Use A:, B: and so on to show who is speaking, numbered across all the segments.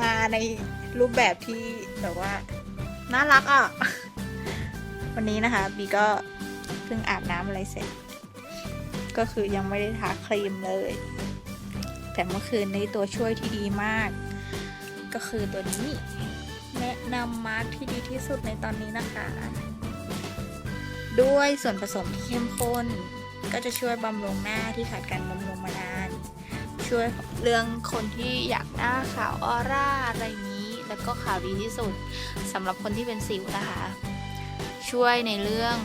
A: มาในรูปแบบที่แบบว่า น่ารักอะ วันนี้นะคะ บีก็เพิ่งอาบน้ำอะไรเสร็จ ก็คือยังไม่ได้ทาครีมเลย แต่เมื่อคืนนี้ตัวช่วยที่ดีมาก ก็คือตัวนี้ แนะนำมาร์คที่ดีที่สุดในตอนนี้นะคะ ด้วยส่วนผสมที่เข้มข้นก็จะช่วยบำรุงหน้าที่ขาดการบำรุงมานาน ช่วยเรื่องคนที่อยากหน้าขาวออร่าอะไรนี้ แล้วก็ขาวดีที่สุดสำหรับคนที่เป็นสิวนะคะ ช่วยในเรื่อง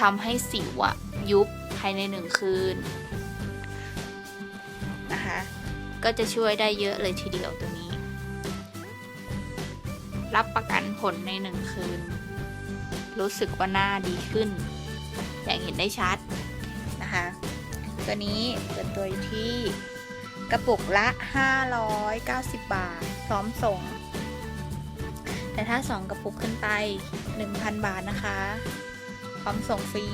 A: ทำให้สิวอะยุบภายในหนึ่งคืนนะคะก็จะช่วยได้เยอะเลยทีเดียวตัวนี้ รับประกันผลในหนึ่งคืน รู้สึกว่าหน้าดีขึ้น อย่างเห็นได้ชัดนะคะ ตัวนี้เปิดตัวอยู่ที่กระปุกละ 590 บาท พร้อมส่ง แต่ถ้า 2 กระปุกขึ้นไป 1,000 บาทนะคะ พร้อมส่งฟรี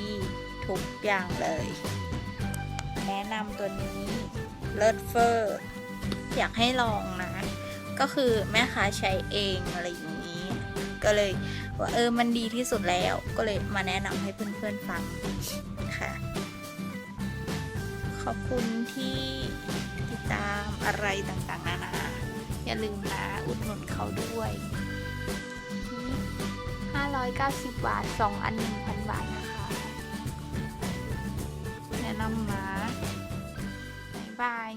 A: ทุกอย่างเลย แนะนำตัวนี้เลิศเฟอร์ อยากให้ลองนะ ก็คือแม่ค้าใช้เองอะไรอย่างนี้ ก็เลยว่าเออมันดีที่สุดแล้วก็เลยมาแนะนำให้เพื่อนๆฟังค่ะ ขอบคุณที่ติดตามอะไรต่างๆนานาอย่าลืมนะอุดหนุนเขาด้วย 590 บาท 2 อัน 1,000 บาทนะคะ แนะนำมาบาย